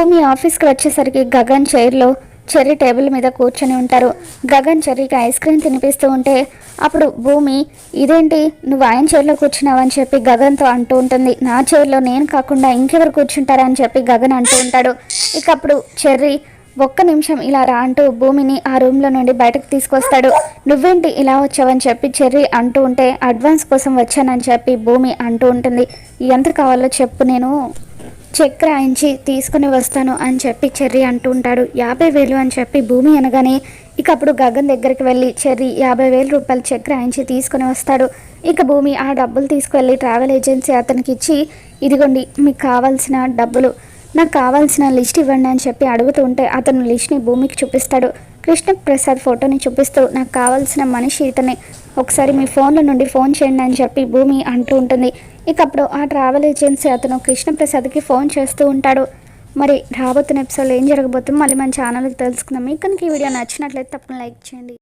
భూమి ఆఫీస్కి వచ్చేసరికి గగన్ చైర్లో చెర్రీ టేబుల్ మీద కూర్చొని ఉంటారు. గగన్ చెర్రీకి ఐస్ క్రీమ్ తినిపిస్తూ ఉంటే అప్పుడు భూమి ఇదేంటి? నువ్వు ఆయన చైర్లో కూర్చున్నావని చెప్పి గగన్తో అంటూ ఉంటుంది. నా చైర్లో నేను కాకుండా ఇంకెవరు కూర్చుంటారా? అని చెప్పి గగన్ అంటూ ఉంటాడు. ఇక అప్పుడు చెర్రీ ఒక్క నిమిషం ఇలా రా అంటూ భూమిని ఆ రూమ్లో నుండి బయటకు తీసుకొస్తాడు. నువ్వేంటి ఇలా వచ్చావని చెప్పి చెర్రీ అంటూ ఉంటే అడ్వాన్స్ కోసం వచ్చానని చెప్పి భూమి అంటూ ఉంటుంది. ఎంత కావాలో చెప్పు నేను. చెక్ రాయించి తీసుకుని వస్తాను అని చెప్పి చెర్రీ అంటూ ఉంటాడు యాభై వేలు అని చెప్పి భూమి అనగానే ఇక అప్పుడు గగన్ దగ్గరికి వెళ్ళి చెర్రీ యాభై వేల రూపాయలు చెక్ రాయించి తీసుకుని వస్తాడు. ఇక భూమి ఆ డబ్బులు తీసుకువెళ్ళి ట్రావెల్ ఏజెన్సీ అతనికి ఇచ్చి ఇదిగోండి మీకు కావాల్సిన డబ్బులు. నాకు కావాల్సిన లిస్ట్ ఇవ్వండి అని చెప్పి అడుగుతూ ఉంటే అతను లిస్ట్ని భూమికి చూపిస్తాడు. కృష్ణప్రసాద్ ఫోటోని చూపిస్తూ నాకు కావాల్సిన మనిషి ఇతనే. ఒకసారి మీ ఫోన్ల నుండి ఫోన్ చేయండి అని చెప్పి భూమి అంటూ ఉంటుంది. ఇక అప్పుడు ఆ ట్రావెల్ ఏజెన్సీ అతను కృష్ణప్రసాద్కి ఫోన్ చేస్తూ ఉంటాడు. మరి రాబోతున్న ఎపిసోడ్లో ఏం జరగబోతుందో మళ్ళీ మన ఛానల్కి తెలుసుకుందాం. మీకు కనుక ఈ వీడియో నచ్చినట్లయితే తప్పకుండా లైక్ చేయండి.